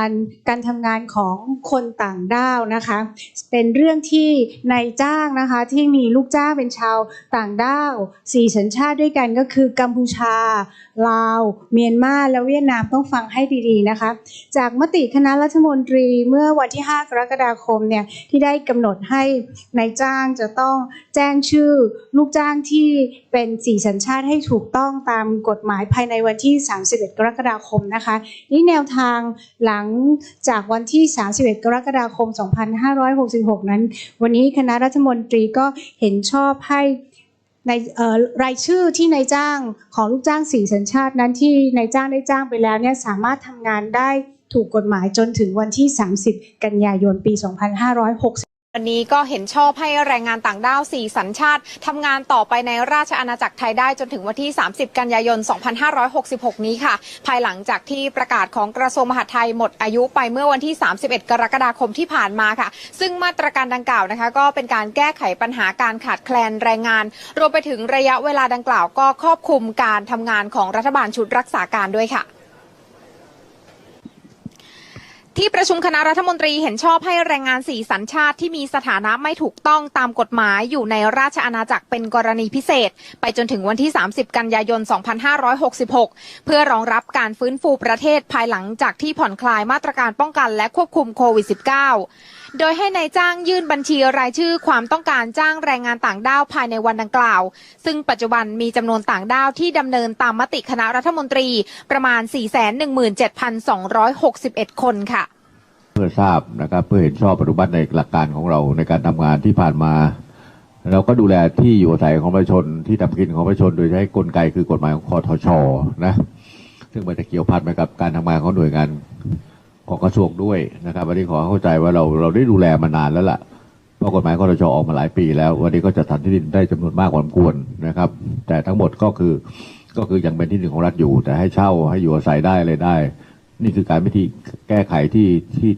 การการทำงานของคนต่างด้าวนะคะ เป็นเรื่องที่นายจ้างนะคะที่มีลูกจ้างเป็นชาวต่างด้าวสี่สัญชาติด้วยกันก็คือกัมพูชา ลาว เมียนมาและเวียดนามต้องฟังให้ดีๆนะคะ จากมติคณะรัฐมนตรีเมื่อวันที่ 5 กรกฎาคมเนี่ยที่ได้กำหนดให้นายจ้างจะต้องแจ้งชื่อลูกจ้างที่เป็นสี่สัญชาติให้ถูกต้องตามกฎหมายภายในวันที่ 31 กรกฎาคมนะคะนี่แนวทางหลังจากวันที่ 31 กรกฎาคม 2566 นั้น วันนี้คณะรัฐมนตรีก็เห็นชอบให้ในรายชื่อที่นายจ้างของลูกจ้างสี่สัญชาตินั้นที่นายจ้างได้จ้างไปแล้วเนี่ยสามารถทำงานได้ถูกกฎหมายจนถึงวันที่ 30 กันยายนปี 2560 วันนี้ก็เห็นชอบให้แรงงานต่างด้าว 4 สัญชาติทำงานต่อไปในราชอาณาจักรไทยได้จนถึงวันที่ 30 กันยายน 2566 นี้ค่ะ ภายหลังจากที่ประกาศของกระทรวงมหาดไทยหมดอายุไปเมื่อวันที่ 31 กรกฎาคมที่ผ่านมาค่ะ ซึ่งมาตรการดังกล่าวนะคะ ก็เป็นการแก้ไขปัญหาการขาดแคลนแรงงาน รวมไปถึงระยะเวลาดังกล่าวก็ครอบคลุมการทำงานของรัฐบาลชุดรักษาการด้วยค่ะ ที่ประชุมคณะรัฐมนตรีเห็นชอบให้แรงงานสี่สัญชาติที่มีสถานะไม่ถูกต้องตามกฎหมายอยู่ในราชอาณาจักรเป็นกรณีพิเศษ ไปจนถึงวันที่ 30 กันยายน 2566 เพื่อรองรับการฟื้นฟูประเทศภายหลังจากที่ผ่อนคลายมาตรการป้องกันและควบคุมโควิด -19 โดยให้ในายจ้างยื่นบัญชีรายชื่อความต้องการจ้างแรงงานต่างด้าวภายในวันดังกล่าว ซึ่งปัจจุบันมีจำนวนต่างด้าวที่ดำเนินตามมติคณะรัฐมนตรีประมาณ 417,261 คนค่ะ เพื่อทราบนะครับเพื่อเห็นชอบปฏิบัติในหลักการของเราในการทำงานที่ผ่านมาเราก็ดูแลที่อยู่อาศัยของประชาชนที่ทำกินของประชาชน โดยใช้กลไกคือกฎหมายของคอทชนะ ซึ่งมันจะเกี่ยวพันไปกับการทำงานของหน่วยงาน ของกระทรวงด้วยนะครับวันนี้ขอเข้าใจว่าเราเราได้ดูแลมานานแล้วล่ะเพราะกฎหมายคอทชออกมาหลายปีแล้ว วันนี้ก็จะทันที่ดินได้จำนวนมากกว่าควรนะครับ แต่ทั้งหมดก็คือก็คือยังเป็นที่ดินของรัฐอยู่ แต่ให้เช่าให้อยู่อาศัยได้อะไรได้ นี่คือการวิธีแก้ไขที่ที่